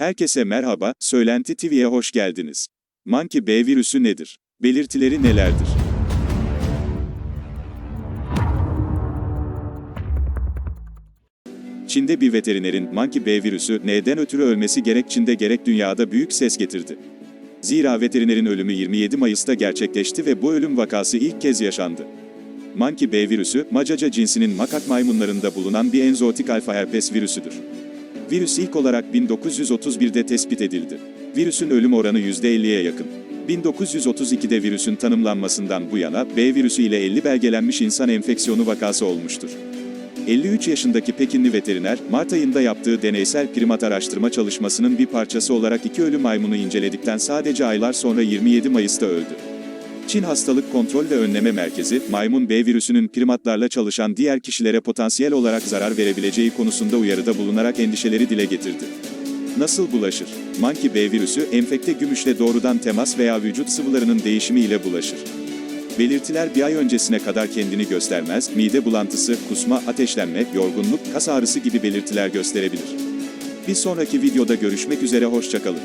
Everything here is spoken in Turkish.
Herkese merhaba, Söylenti TV'ye hoş geldiniz. Monkey B virüsü nedir? Belirtileri nelerdir? Çin'de bir veterinerin Monkey B virüsü neden ötürü ölmesi gerek Çin'de gerek dünyada büyük ses getirdi. Zira veterinerin ölümü 27 Mayıs'ta gerçekleşti ve bu ölüm vakası ilk kez yaşandı. Monkey B virüsü, macaca cinsinin makak maymunlarında bulunan bir enzootik alfa herpes virüsüdür. Virüs ilk olarak 1931'de tespit edildi. Virüsün ölüm oranı %50'ye yakın. 1932'de virüsün tanımlanmasından bu yana B virüsü ile 50 belgelenmiş insan enfeksiyonu vakası olmuştur. 53 yaşındaki Pekinli veteriner, Mart ayında yaptığı deneysel primat araştırma çalışmasının bir parçası olarak iki ölü maymunu inceledikten sadece aylar sonra 27 Mayıs'ta öldü. Çin Hastalık Kontrol ve Önleme Merkezi, maymun B virüsünün primatlarla çalışan diğer kişilere potansiyel olarak zarar verebileceği konusunda uyarıda bulunarak endişeleri dile getirdi. Nasıl bulaşır? Monkey B virüsü, enfekte gümüşle doğrudan temas veya vücut sıvılarının değişimi ile bulaşır. Belirtiler bir ay öncesine kadar kendini göstermez, mide bulantısı, kusma, ateşlenme, yorgunluk, kas ağrısı gibi belirtiler gösterebilir. Bir sonraki videoda görüşmek üzere hoşçakalın.